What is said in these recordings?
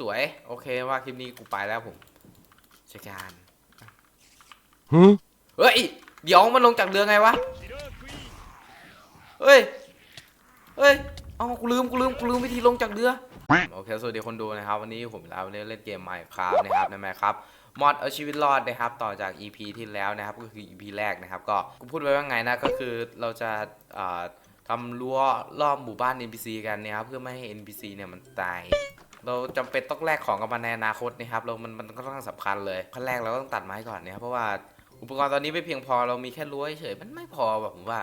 สวย โอเคว่าคลิปนี้กูไปแล้วผมเช็คการ Huh? เฮ้ย เดี๋ยวมันลงจากเรือไงวะ เฮ้ย เฮ้ย เอากูลืมกูลืมกูลืมวิธีลงจากเรือ โอเค สวัสดีคนดูนะครับ วันนี้ผมแล้วเล่นเกมใหม่ครับนะครับในแมครับมอดเอาชีวิตรอดนะครับต่อจาก EP ที่แล้วนะครับก็คือ EP แรกนะครับ ก็กูพูดไว้ว่าไงนะก็คือเราจะอ่าทำรั้วรอบหมู่บ้าน NPC กันนะครับเพื่อไม่ให้ NPC เนี่ยมันตาย เราจำเป็นต้องแลกของกับมันในอนาคตนะครับเรามันมันก็ต้องสำคัญเลยขั้นแรกเราก็ต้องตัดไม้ก่อนนะครับเพราะว่าอุปกรณ์ตอนนี้ไม่เพียงพอเรามีแค่รั้วเฉยมันไม่พอแบบผมว่า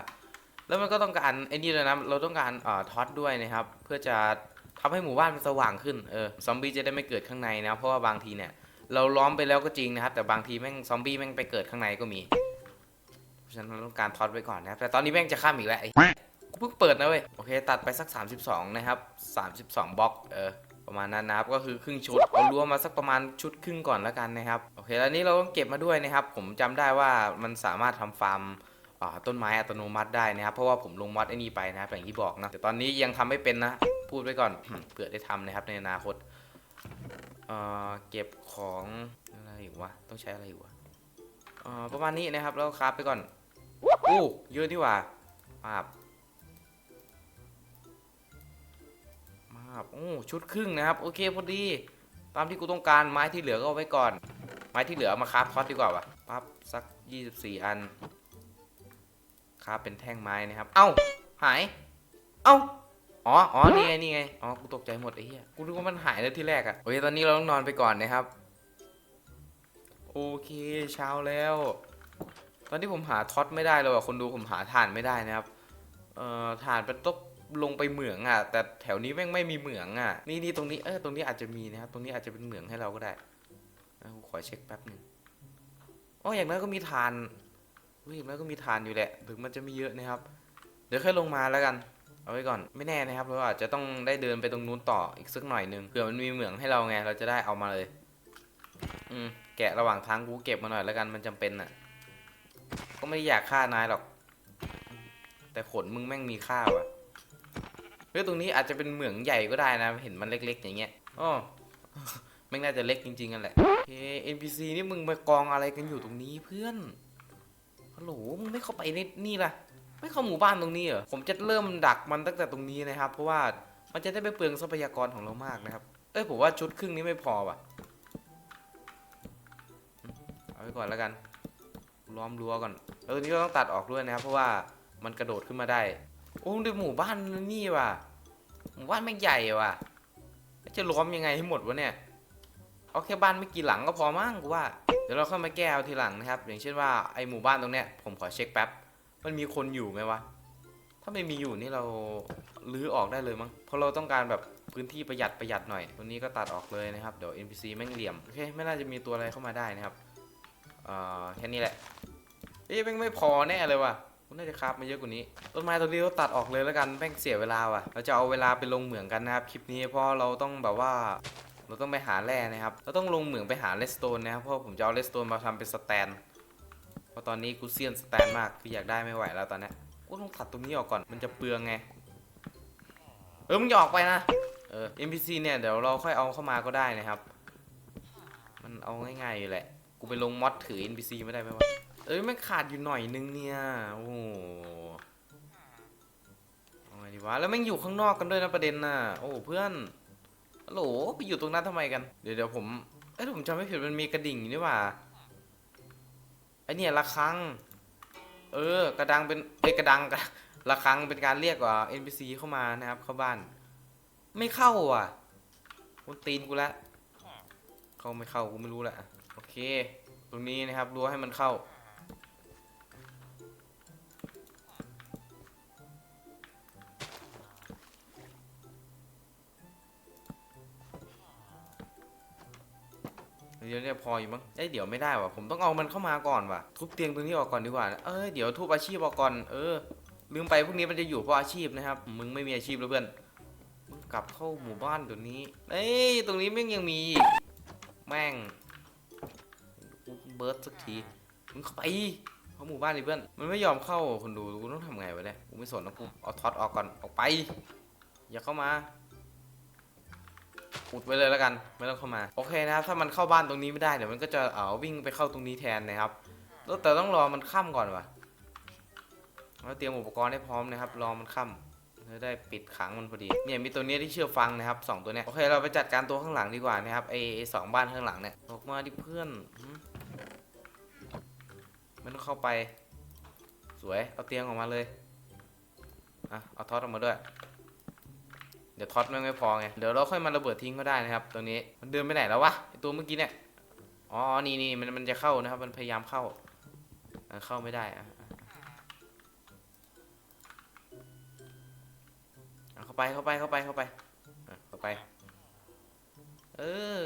แล้วมันก็ต้องการไอ้นี่เลยนะเราต้องการเอ่อท็อตด้วยนะครับ เพื่อจะทำให้หมู่บ้านมันสว่างขึ้นเออซอมบี้จะได้ไม่เกิดข้างในนะเพราะว่าบางทีเนี่ยเราล้อมไปแล้วก็จริงนะครับ แต่บางทีแม่งซอมบี้แม่งไปเกิดข้างในก็มีเพราะฉะนั้นเราต้องการท็อตไว้ก่อนนะครับแต่ตอนนี้แม่งจะข้ามอีกแล้วไอ้กูเพิ่งเปิดนะเว้ยโอเค ตัดไปสัก 32 นะครับ 32บล็อกเออ ประมาณนั้นนะครับก็คือครึ่งชุดเอารั้วมาสักประมาณชุดครึ่งก่อนแล้วกันนะครับโอเคแล้วนี้เราต้องเก็บมาด้วยนะครับ ผมจำได้ว่ามันสามารถทำฟาร์มต้นไม้อัตโนมัติได้นะครับ เพราะว่าผมลงมอดไอ้นี่ไปนะครับอย่างที่บอกนะแต่ตอนนี้ยังทำไม่เป็นนะ พูดไว้ก่อนเผื่อได้ทำนะครับในอนาคตเอ่อเก็บของอะไรอยู่วะต้องใช้อะไรอยู่วะเอ่อประมาณนี้นะครับแล้วคราฟไปก่อนอู้เยอะดีกว่ามาบ มาบโอ้ชุดครึ่งนะครับ โอเคพอดี ตามที่กูต้องการไม้ที่เหลือก็เอาไว้ก่อน ไม้ที่เหลือมาคราฟท็อตดีกว่าวะปั๊บสัก 24 อันครับเป็นแท่งไม้นะครับ เอ้าหาย เอ้าอ๋อ อ๋อ นี่ไง นี่ไง อ๋อ กูตกใจหมดไอ้เหี้ย กูนึกว่ามันหายแล้วที่แรกอะโอเค ตอนนี้เราต้องนอนไปก่อนนะครับ โอเค เช้าแล้ว ตอนที่ผมหาท็อตไม่ได้เลยว่ะ คนดูผมหาถ่านไม่ได้นะครับ เอ่อ ถ่านเป็นต้อง ลงไปเหมืองอะ แต่แถวนี้แม่งไม่มีเหมืองอะ นี่นี่ตรงนี้เออตรงนี้อาจจะมีนะครับ ตรงนี้อาจจะเป็นเหมืองให้เราก็ได้อะกูขอเช็คแป๊บหนึ่งอ๋ออย่างนั้นก็มีถ่านอุ้ยมันก็มีทานอยู่แหละ ถึงมันจะไม่เยอะนะครับ เดี๋ยวค่อยลงมาแล้วกัน เอาไว้ก่อน ไม่แน่นะครับ เราอาจจะต้องได้เดินไปตรงนู้นต่ออีกสักหน่อยหนึงเผื่อมันมีเหมืองให้เราไง เราจะได้เอามาเลย อืม แกะระหว่างทางกูเก็บมาหน่อยแล้วกัน มันจำเป็นอะ ก็ไม่ได้อยากฆ่านายหรอก แต่ขนมึงแม่งมีค่าว่ะ เฮ้ยตรงนี้อาจจะเป็นเหมืองใหญ่ก็ได้นะ เห็นมันเล็กๆ อย่างเงี้ยอ๋อแม่งน่าจะเล็กจริงๆกันแหละโอเค NPC นี่มึงมากองอะไรกันอยู่ตรงนี้เพื่อนฮัลโหลมึงไม่เข้าไปในนี่ล่ะ ไม่เข้าหมู่บ้านตรงนี้เหรอผมจะเริ่มดักมันตั้งแต่ตรงนี้นะครับ เพราะว่ามันจะได้ไม่เปลืองทรัพยากรของเรามากนะครับ เอ้ยผมว่าชุดครึ่งนี้ไม่พอว่ะเอาไว้ก่อนแล้วกันล้อมรั้วก่อนแล้วตรงนี้เราต้องตัดออกด้วยนะครับ เพราะว่ามันกระโดดขึ้นมาได้ โอ้ดูหมู่บ้านนี่ว่ะ หมู่บ้านไม่ใหญ่ว่ะ จะล้อมยังไงให้หมดวะเนี่ย เอาแค่บ้านไม่กี่หลังก็พอมั้งกูว่า เดี๋ยวเราค่อยมาแก้เอาทีหลังนะครับ อย่างเช่นว่าไอหมู่บ้านตรงเนี้ยผมขอเช็คแป๊บ มันมีคนอยู่ไหมวะ ถ้าไม่มีอยู่นี่เราลื้อออกได้เลยมั้ง เพราะเราต้องการแบบพื้นที่ประหยัดประหยัดหน่อย ตัวนี้ก็ตัดออกเลยนะครับ เดี๋ยว NPC แม่งเหลี่ยม โอเค ไม่น่าจะมีตัวอะไรเข้ามาได้นะครับ เอ่อ แค่นี้แหละ เอ๊ะแม่งไม่พอแน่เลยว่ะ กูน่าจะคราฟมาเยอะกว่านี้ ต้นไม้ตัวนี้เราตัดออกเลยแล้วกันแม่งเสียเวลาว่ะ เราจะเอาเวลาไปลงเหมืองกันนะครับคลิปนี้เพราะเราต้องแบบว่าเราต้องไปหาแร่นะครับ เราต้องลงเหมืองไปหาเลสโตนนะครับเพราะผมจะเอาเลสโตนมาทำเป็นสแตน เพราะตอนนี้กูเซียนสแตนมากคืออยากได้ไม่ไหวแล้วตอนนี้กูต้องตัดตรงนี้ออกก่อน มันจะเปลืองไง เออมึงอย่าออกไปนะ เออ NPC เนี่ยเดี๋ยวเราค่อยเอาเข้ามาก็ได้นะครับ มันเอาง่ายๆอยู่แหละ กูไปลงมอดถือ NPC ไม่ได้ไหมวะ เอ้ยมันขาดอยู่หน่อยนึงเนี่ย โอ้โหเอาไงดีวะ แล้วแม่งอยู่ข้างนอกกันด้วยนะประเด็นน่ะ โอ้เพื่อนฮัลโหลไปอยู่ตรงนั้นทำไมกัน เดี๋ยวเดี๋ยวผม เอ้ยผมจำไม่ผิดมันมีกระดิ่งอยู่นี่หว่าไอเนี่ยระฆัง เออ กระดังเป็นเอ้ยกระดังกระระฆังเป็นการเรียกว่า NPC เข้ามานะครับ เข้าบ้าน ไม่เข้าอะคุณตีนกูละ เข้าไม่เข้ากูไม่รู้แหละ โอเค ตรงนี้นะครับรั้วให้มันเข้า เดี๋ยวเนี่ยพออยู่มั้งเอ้ยเดี๋ยวไม่ได้ว่ะผมต้องเอามันเข้ามาก่อนว่ะทุบเตียงตรงนี้ออกก่อนดีกว่าเอ้ยเดี๋ยวทุบอาชีพออกก่อนเออลืมไปพวกนี้มันจะอยู่เพราะอาชีพนะครับ มึงไม่มีอาชีพแล้วเพื่อนมึงกลับเข้าหมู่บ้านตัวนี้เอ้ยตรงนี้แม่งยังมีอีกแม่งกูเบิร์ดสักทีมึงเข้าไปเข้าหมู่บ้านดิเพื่อนมันไม่ยอมเข้าคนดูกูต้องทำไงวะเนี่ยกูไม่สนนะกูเอาท็อตออกก่อนออกไป อย่าเข้ามา อุดไว้เลยแล้วกัน ไม่ต้องเข้ามา โอเคนะครับ ถ้ามันเข้าบ้านตรงนี้ไม่ได้เดี๋ยวมันก็จะเอ่อวิ่งไปเข้าตรงนี้แทนนะครับแล้วแต่ต้องรอมันค่ำก่อนวะแล้วเตรียมอุปกรณ์ให้พร้อมนะครับ รอมันค่ำจะได้ปิดขังมันพอดี เนี่ยมีตัวเนี้ยที่เชื่อฟังนะครับสองตัวเนี้ย โอเคเราไปจัดการตัวข้างหลังดีกว่านะครับไอ้สองบ้านข้างหลังเนี่ย ออกมาดิเพื่อนมไม่ต้องเข้าไป สวย เอาเตียงออกมาเลย อะ เอาทอตออกมาด้วย ดี๋ยวท็อตแม่งไม่พอไง เดี๋ยวเราค่อยมาระเบิดทิ้งก็ได้นะครับตัวนี้ มันเดินไปไหนแล้ววะตัวเมื่อกี้เนี่ย อ๋อ นี่นี่มันมันจะเข้านะครับ มันพยายามเข้า เข้าไม่ได้อะเข้าไป เข้าไป เข้าไป เข้าไปเข้าไป เออ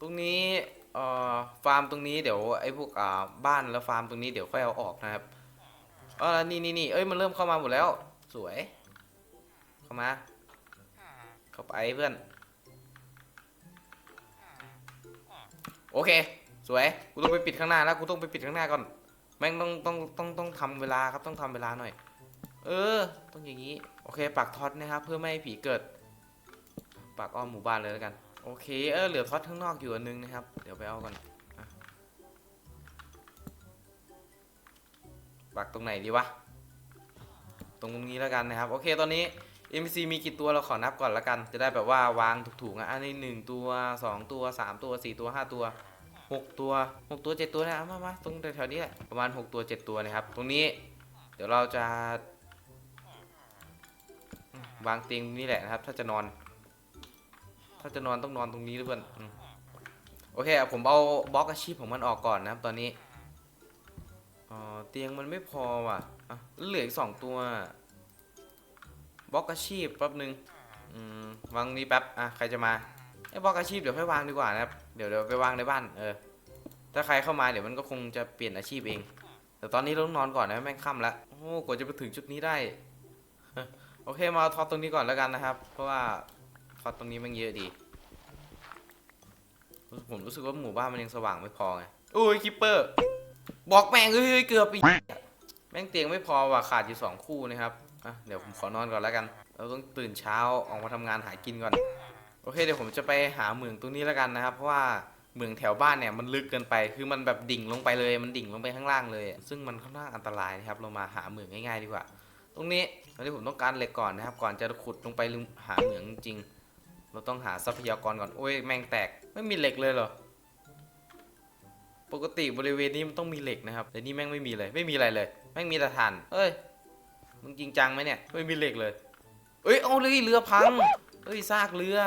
ตรงนี้เอ่อฟาร์มตรงนี้เดี๋ยวไอ้พวกอ่าบ้านแล้วฟาร์มตรงนี้เดี๋ยวค่อยเอาออกนะครับ อ๋อนี่นี่นี่เอ้ยมันเริ่มเข้ามาหมดแล้ว สวย เข้ามา เข้าไปเพื่อน โอเค สวย กูต้องไปปิดข้างหน้าแล้ว กูต้องไปปิดข้างหน้าก่อน แม่งต้องต้องต้องต้องทำเวลาครับ ต้องทำเวลาหน่อย เออ ต้องอย่างนี้ โอเคปักท็อตนะครับ เพื่อไม่ให้ผีเกิดปักอ้อมหมู่บ้านเลยแล้วกัน โอเค เออ เหลือท็อตข้างนอกอยู่อันนึงนะครับ เดี๋ยวไปเอาก่อน ปักตรงไหนดีวะ ตรงนี้แล้วกันนะครับ โอเคตอนนี้ MCC มีกี่ตัวเราขอนับก่อนแล้วกัน จะได้แบบว่าวางถูกๆอะอันนี้หนึ่งตัวสองตัวสามตัวสี่ตัวห้าตัวหกตัวหกตัวเจ็ดตัวนะเอามามาตรงแถวๆนี้แหละประมาณหกตัวเจ็ดตัวนะครับ ตรงนี้ เดี๋ยวเราจะวางเตียงนี้แหละนะครับ ถ้าจะนอน ถ้าจะนอนต้องนอนตรงนี้ด้วยเพื่อนโอเคผมเอาบล็อกอาชีพของมันออกก่อนนะครับ ตอนนี้ อ๋อเตียงมันไม่พอว่ะอะเหลืออีกสองตัวบล็อกอาชีพแป๊บนึงอืมวางนี้แป๊บอะใครจะมาไอ้บล็อกอาชีพเดี๋ยวค่อยวางดีกว่านะครับเดี๋ยวเดี๋ยวไปวางในบ้านเออถ้าใครเข้ามาเดี๋ยวมันก็คงจะเปลี่ยนอาชีพเอง แต่ตอนนี้เราต้องนอนก่อนนะแม่งค่ำแล้วโอ้กว่าจะไปถึงจุดนี้ได้โอเคมาทอปตรงนี้ก่อนแล้วกันนะครับ เพราะว่าทอปตรงนี้มันเยอะดีผมรู้สึกว่าหมู่บ้านมันยังสว่างไม่พอไงโอ้ยคิปเปอร์ บอกแม่งเอ้ยเกือบไปแม่งเตียงไม่พอว่ะขาดอยู่สองคู่นะครับอะเดี๋ยวผมขอนอนก่อนแล้วกัน เราต้องตื่นเช้าออกมาทำงานหากินก่อน โอเคเดี๋ยวผมจะไปหาเหมืองตรงนี้แล้วกันนะครับ เพราะว่าเหมืองแถวบ้านเนี่ยมันลึกเกินไป คือมันแบบดิ่งลงไปเลย มันดิ่งลงไปข้างล่างเลย ซึ่งมันค่อนข้างอันตรายนะครับ เรามาหาเหมืองง่ายๆดีกว่า ตรงนี้ตอนนี้ผมต้องการเหล็กก่อนนะครับ ก่อนจะขุดลงไปหาเหมืองจริง เราต้องหาทรัพยากรก่อน โอ้ยแมงแตก ไม่มีเหล็กเลยเหรอ ปกติบริเวณนี้มันต้องมีเหล็กนะครับ แต่นี่แม่งไม่มีเลย ไม่มีอะไรเลย แม่งมีแต่ถ่านเอ้ย มึงจริงจังไหมเนี่ย ไม่มีเหล็กเลย เอ้ย เอาเลยเรือพัง เอ้ย ซากเรือ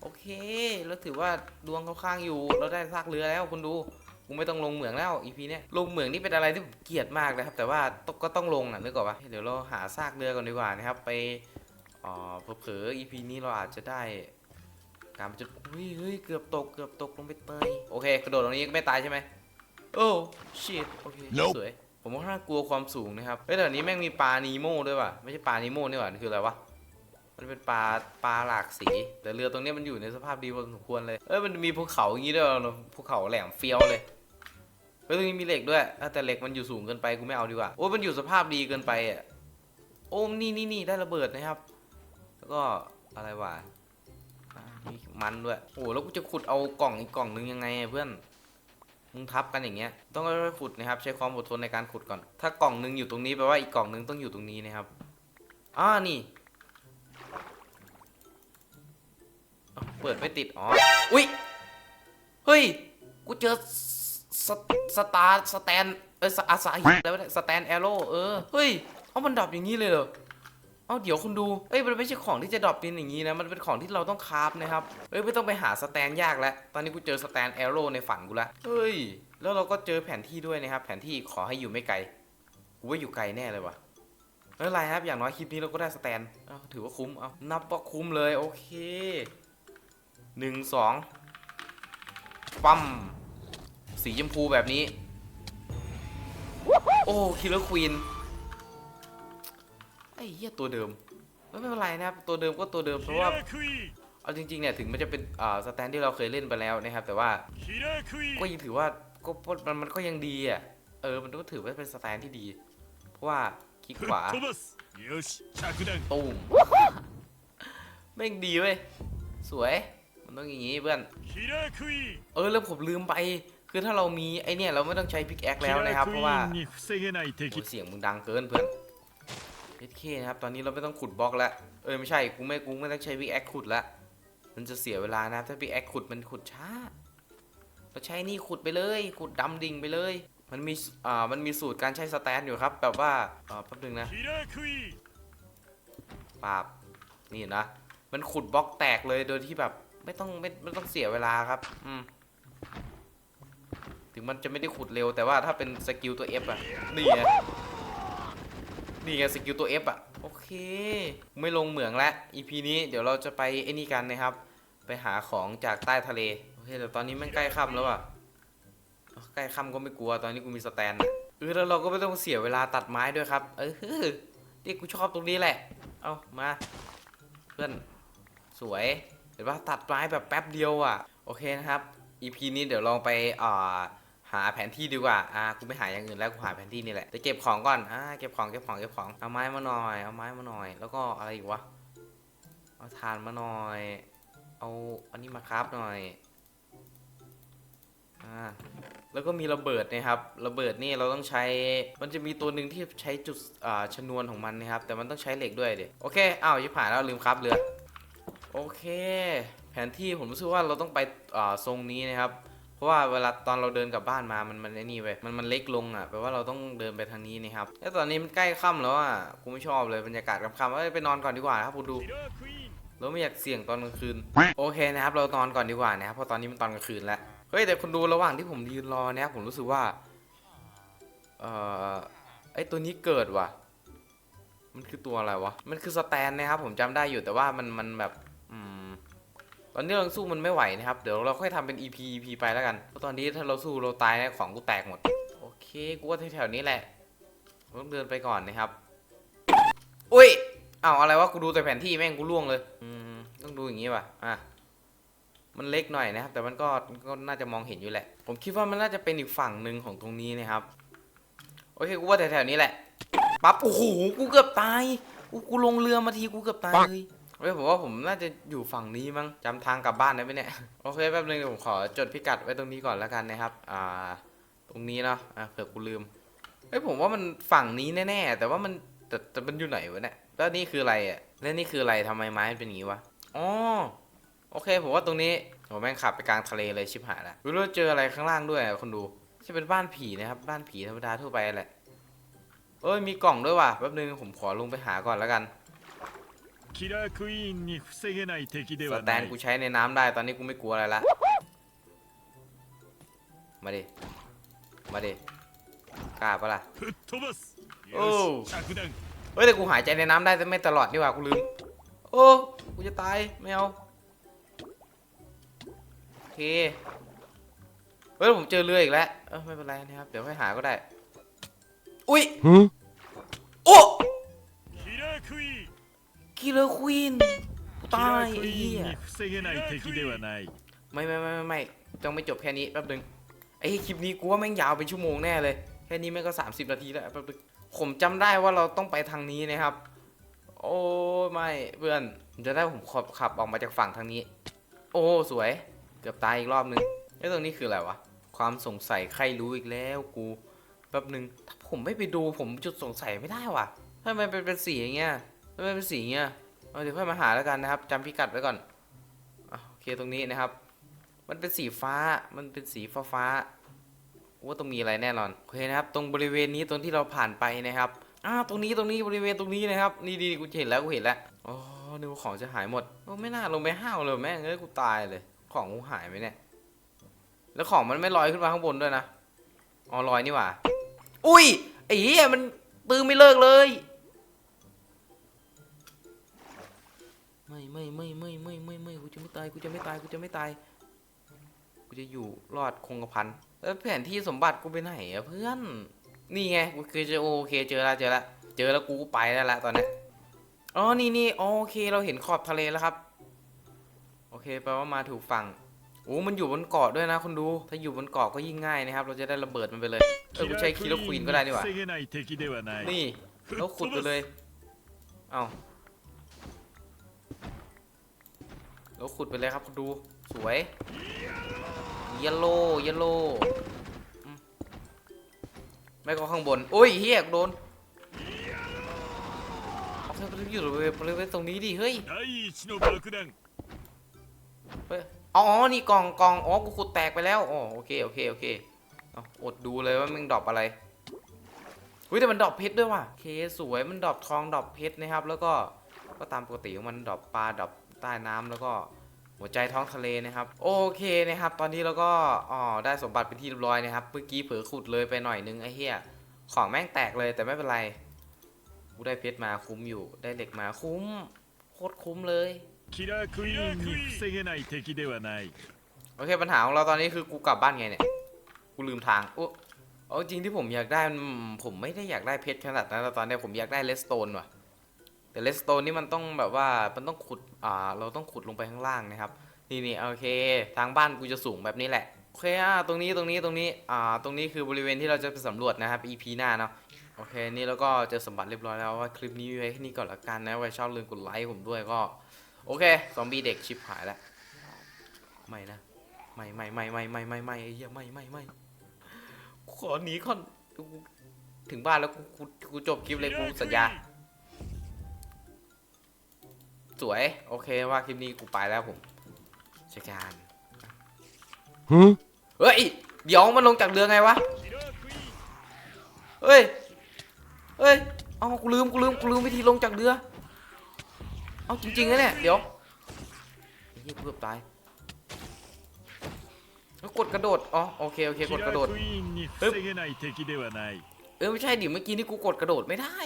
โอเค แล้วถือว่าดวงเขาข้างอยู่ เราได้ซากเรือแล้วคุณดูกูไม่ต้องลงเหมืองแล้วอีพีเนี้ยลงเหมืองนี่เป็นอะไรที่ผมเกลียดมากนะครับ แต่ว่าก็ต้องลงอะนึกออกปะเดี๋ยวเราหาซากเรือก่อนดีกว่านะครับ ไปอ๋อเผลอๆ EP นี้เราอาจจะได้ การจุดเฮ้ยเฮ้ยเกือบตกเกือบตกลงไปเตยโอเคกระโดดตรงนี้ก็ไม่ตายใช่ไหมโอ้ชิตโอเค Nope สวยผมค่อนข้างกลัวความสูงนะครับเฮ้ยแต่อันนี้แม่งมีปลานีโม่ด้วยว่ะไม่ใช่ปลานีโม่นี่หว่านี่คืออะไรวะมันเป็นปลาปลาหลากสี แต่เรือตรงเนี้ยมันอยู่ในสภาพดีพอสมควรเลยเอ้ยมันมีภูเขาอย่างงี้ด้วยเหรอภูเขาแหลมเฟี้ยวเลยเฮ้ยตรงนี้มีเหล็กด้วยเอ้ยแต่เหล็กมันอยู่สูงเกินไปกูไม่เอาดีกว่าโอ้ยมันอยู่สภาพดีเกินไปอะโอ้นี่นี่นี่ได้ระเบิดนะครับ แล้วก็อะไรวะอ่า มีมันด้วย โอ้แล้วกูจะขุดเอากล่องอีกกล่องนึงยังไงอะเพื่อน มึงทับกันอย่างเงี้ย ต้องค่อยๆขุดนะครับ ใช้ความอดทนในการขุดก่อน ถ้ากล่องนึงอยู่ตรงนี้แปลว่าอีกกล่องนึงต้องอยู่ตรงนี้นะครับอ่านี่ เปิดไม่ติด อ๋อ อุ๊ย เฮ้ย กูเจอสสตาร์สแตน เออสอาสาแล้วสแตนแอโร่ เออ เฮ้ย เอามันดรอปอย่างนี้เลยเหรอ เอาเดี๋ยวคุณดู เอ้ยมันไม่ใช่ของที่จะดรอปเป็นอย่างนี้นะ มันเป็นของที่เราต้องคราฟนะครับ เอ้ยไม่ต้องไปหาสแตนยากแล้ว ตอนนี้กูเจอสแตนแอโร่ในฝันกูล้วเฮ้ย แล้วเราก็เจอแผนที่ด้วยนะครับ แผนที่ขอให้อยู่ไม่ไกล กูว่าอยู่ไกลแน่เลยว่ะไม่เป็นไรครับ อย่างน้อยคลิปนี้เราก็ได้สแตนเอาถือว่าคุ้ม เอานับว่าคุ้มเลย โอเคหนึ่งสองปั๊ม สีชมพูแบบนี้ โอ้คิลเลอร์ควีน อ้เหี้ยตัวเดิมไม่เป็นไรนะครับตัวเดิมก็ตัวเดิมเพราะว่าเอาจริงๆเนี่ยถึงมันจะเป็นอ่าสแตนที่เราเคยเล่นไปแล้วนะครับ แต่ว่าก็ยังถือว่าก็มันมันก็ยังดีอะเออมันก็ถือว่าเป็นสแตนที่ดี เพราะว่าคลิกขวาตูมแม่งดีเว้ยสวย มันต้องอย่างนี้เพื่อนเออแล้วผมลืมไป คือถ้าเรามีไอเนี่ยเราไม่ต้องใช้พิกแอคแล้วนะครับ เพราะว่าเสียงมึงดังเกินเพื่อน เคนะครับ ตอนนี้เราไม่ต้องขุดบล็อกแล้ว เออไม่ใช่ กูไม่กูไม่ต้องใช้วิแอคขุดละ มันจะเสียเวลานะ ถ้าพิแอคขุดมันขุดช้า เราใช้นี่ขุดไปเลย ขุดดำดิ่งไปเลย มันมี อ่า มันมีสูตรการใช้สแตนอยู่ครับ แบบว่า อ่าแป๊บนึงนะปาบ นี่นะ มันขุดบล็อกแตกเลย โดยที่แบบไม่ต้องไม่ไม่ต้องเสียเวลาครับ อืมถึงมันจะไม่ได้ขุดเร็วแต่ว่าถ้าเป็นสกิลตัวเอฟอะนี่ไง นี่ไงสกิลตัว F อะโอเค ไม่ลงเหมืองแล้ว EP นี้เดี๋ยวเราจะไปไอ้นี่กันนะครับ ไปหาของจากใต้ทะเล โอเคแต่ตอนนี้มันใกล้ค่ำแล้วอะใกล้ค่ำก็ไม่กลัว ตอนนี้กูมีสแตนเออแล้วเราก็ไม่ต้องเสียเวลาตัดไม้ด้วยครับ เออเด็กกูชอบตรงนี้แหละ เอามา เพื่อน สวย เห็นว่าตัดไม้แบบแป๊บเดียวอะ โอเคนะครับ EP นี้เดี๋ยวลองไปอ่า หาแผนที่ดีกว่า อ่า กูไม่หาอย่างอื่นแล้ว กูหาแผนที่นี่แหละแต่เก็บของก่อน อ่า เก็บของ เก็บของ เก็บของ เอาไม้มาหน่อย เอาไม้มาหน่อย แล้วก็อะไรอีกวะ เอาถ่านมาหน่อย เอาอันนี้มาคราฟหน่อย อ่า แล้วก็มีระเบิดนะครับ ระเบิดนี่เราต้องใช้ มันจะมีตัวหนึ่งที่ใช้จุด อ่า ชนวนของมันนะครับ แต่มันต้องใช้เหล็กด้วยเดี๋ยโอเคอ้าวยิบผ่านแล้วลืมครับเรือ โอเค แผนที่ผมรู้สึกว่าเราต้องไป อ่า ทรงนี้นะครับ ราะว่าเวลาตอนเราเดินกลับบ้านมามันมันนี่ไปมันมันเล็กลงอะแปลว่าเราต้องเดินไปทางนี้นะครับแล้วตอนนี้มันใกล้ค่ำแล้วอะกูไม่ชอบเลยบรรยากาศค่ำๆเอ้ไปนอนก่อนดีกว่าครับคุณดูแล้วไม่อยากเสี่ยงตอนกลางคืนโอเคนะครับ เรานอนก่อนดีกว่านะครับเพราะตอนนี้มันตอนกลางคืนแล้วเฮ้ยแต่คุณดูระหว่างที่ผมยืนรอนะครับผมรู้สึกว่าเอ่อไอตัวนี้เกิดว่ะ มันคือตัวอะไรวะ มันคือสแตนนะครับผมจำได้อยู่แต่ว่ามันมันแบบ ตอนนี้เราสู้มันไม่ไหวนะครับ เดี๋ยวเราค่อยทำเป็น EP EP ไปแล้วกันเพราะตอนนี้ถ้าเราสู้เราตายนะของกูแตกหมด โอเค กูว่าแถวๆนี้แหละต้องเดินไปก่อนนะครับ อุ้ยอ้าวอะไรวะ กูดูแต่แผนที่แม่งกูล่วงเลย อืม ต้องดูอย่างงี้ป่ะ อะ มันเล็กหน่อยนะครับ แต่มันก็ ก็น่าจะมองเห็นอยู่แหละ ผมคิดว่ามันน่าจะเป็นอีกฝั่งหนึ่งของตรงนี้นะครับ โอเค กูว่าแถวๆนี้แหละ ปั๊บ โอ้โห กูเกือบตาย กู กูลงเรือมาที กูเกือบตายเลย เฮ้ยผมว่าผมน่าจะอยู่ฝั่งนี้มั้งจำทางกลับบ้านได้ไหมเนี่ย โอเคแป๊บนึงผมขอจดพิกัดไว้ตรงนี้ก่อนแล้วกันนะครับ อ่า ตรงนี้เนาะ อะเผื่อกูลืม เฮ้ยผมว่ามันฝั่งนี้แน่ๆ แต่ว่ามันแต่แต่มันอยู่ไหนวะเนี่ย แล้วนี่คืออะไรอะ แล้วนี่คืออะไรทำไมไม้มันเป็นอย่างงี้วะ อ๋อ โอเคผมว่าตรงนี้โหแม่งขับไปกลางทะเลเลยชิบหายละไม่รู้เจออะไรข้างล่างด้วยคนดู จะเป็นบ้านผีนะครับ บ้านผีธรรมดาทั่วไปแหละ เอ้ยมีกล่องด้วยว่ะ แป๊บนึงผมขอลงไปหาก่อนแล้วกัน キラークイーンに防げない敵で ส は แต なん い กูใช้ในน้ำได้ ตอนนี้กูไม่กลัวอะไรละ มาดิ มาดิ กล้าปะล่ะ 吹っ飛ばすおうよし着弾 เฮ้ยแต่กูหายใจในน้ำได้แต่ไม่ตลอดนี่หว่ากูลืม โอ้ กูจะตาย ไม่เอา โอเค เฮ้ยผมเจอเรืออีกแล้ว เออไม่เป็นไรนะครับ เดี๋ยวค่อยหาก็ได้ อุ้ย Huh? โอ้ キラークイーン คิเลอร์ควีนตายไอ้เหี้ยไม่ไม่ไม่ไม่ไม่ต้องไม่จบแค่นี้แป๊บนึงไอ้คลิปนี้กูว่าแม่งยาวเป็นชั่วโมงแน่เลย แค่นี้แม่งก็ 30 นาทีแล้วแป๊บนึงผมจำได้ว่าเราต้องไปทางนี้นะครับ โอ้ไม่เพื่อนจะได้ผมขับขับออกมาจากฝั่งทางนี้ โอ้สวย เกือบตายอีกรอบนึงไอ้ตรงนี้คืออะไรวะความสงสัยใครรู้อีกแล้วกูแป๊บนึงถ้าผมไม่ไปดูผมจุดสงสัยไม่ได้ว่ะทำไมเป็นเป็นสีอย่างเงี้ย ทำไมเป็นสีอย่างเงี้ยเอาเดี๋ยวค่อยมาหาแล้วกันนะครับจำพิกัดไว้ก่อนอโอเคตรงนี้นะครับ มันเป็นสีฟ้ามันเป็นสีฟ้าฟ้าว่าต้องมีอะไรแน่นอนโอเคนะครับ ตรงบริเวณนี้ตรงที่เราผ่านไปนะครับอ่าตรงนี้ตรงนี้บริเวณตรงนี้นะครับ นี่ดีกูเห็นแล้วกูเห็นแล้วอ๋อนึกว่าของจะหายหมดโอ้ไม่น่าลงไปห้าวเลยแม่งเอ้ยกูตายเลย ของกูหายไหมเนี่ยแล้วของมันไม่ลอยขึ้นมาข้างบนด้วยนะอ๋อลอยนี่หว่า อุ้ยไอ้เหี้ยมันปืนไม่เลิกเลย ไม่ไม่ไม่ไม่ไม่ไม่ไม่กูจะไม่ตายกูจะไม่ตายกูจะไม่ตายกูจะอยู่รอดคงกระพันแล้วแผนที่สมบัติกูไปไหนอะเพื่อนนี่ไงกูเคยจอโอเคเจอแล้วเจอแล้วเจอแล้วกูไปแล้วละตอนนี้อ๋อนี่นี่โอเคเราเห็นขอบทะเลแล้วครับ โอเคแปลว่ามาถูกฝั่งโอ้มันอยู่บนเกาะด้วยนะคุณดู ถ้าอยู่บนเกาะก็ยิ่งง่ายนะครับ เราจะได้ระเบิดมันไปเลยเออกูใช้คิโรควีนก็ได้ดีกว่านี่แล้วขุดไปเลย เอา แล้ขุดไปเลยครับดูสวยเยลโล่เยลโล่ไม่ก็ข้างบนโอ้ยเฮียโดนเอาเธอไปอยู่บริเวณตรงนี้ดิเฮ้ยอ๋อนี่กองกองอ๋อกูขุดแตกไปแล้วอ๋อโอเคโอเคโอเคอดดูเลยว่ามันดรอปอะไรอุ้ยแต่มันดรอปเพชรด้วยว่ะเคสวยมันดรอปทองดรอปเพชรนะครับ แล้วก็ก็ตามปกติของมันดรอปปลาดรอป ใต้น้ำแล้วก็ หัวใจท้องทะเลนะครับ โอเคนะครับ ตอนนี้เราก็ อ๋อ ได้สมบัติเป็นที่เรียบร้อยนะครับ เมื่อกี้เผลอขุดเลยไปหน่อยนึงไอ้เหี้ย ของแม่งแตกเลย แต่ไม่เป็นไร กูได้เพชรมาคุ้มอยู่ ได้เหล็กมาคุ้ม โคตรคุ้มเลย キラークイーンに防げない敵ではない โอเคปัญหาของเราตอนนี้คือกูกลับบ้านไงเนี่ย กูลืมทางโอ้เอาจริงที่ผมอยากได้มันผมไม่ได้อยากได้เพชรขนาดนั้นแต่ตอนเนี้ยผมอยากได้เลสโตนว่ะ แต่เลสโตนนี่มันต้องแบบว่ามันต้องขุดอ่าเราต้องขุดลงไปข้างล่างนะครับนี่นี่โอเค ทางบ้านกูจะสูงแบบนี้แหละโอเคอะตรงนี้ตรงนี้ตรงนี้อ่าตรงนี้คือบริเวณที่เราจะไปสำรวจนะครับ EP หน้าเนาะโอเค นี่แล้วก็เจอสมบัติเรียบร้อยแล้วว่าคลิปนี้ไว้แค่นี้ก่อนละกันนะไว้ชอบลืมกดไลค์ผมด้วยก็ โอเคซอมบี้เด็กชิปหายแล้วไม่นะไม่ไม่ไม่ไม่ไม่ไม่ไม่ไอ้เหี้ยไม่ไม่ไม่ขอหนีก่อนถึงบ้านแล้วกูกูจบคลิปเลยกูสัญญา สวย โอเคว่าคลิปนี้กูไปแล้วผมจัดการเฮ้ย เดี๋ยวมันลงจากเรือไงวะ เฮ้ย เฮ้ย เอากูลืมกูลืมกูลืมวิธีลงจากเรือ เอาจริงๆนะเนี่ย เดี๋ยวเฮ้ยเกือตายกดกระโดด อ๋อโอเคโอเคกดกระโดด เออไม่ใช่ดิเมื่อกี้นี่กูกดกระโดดไม่ได้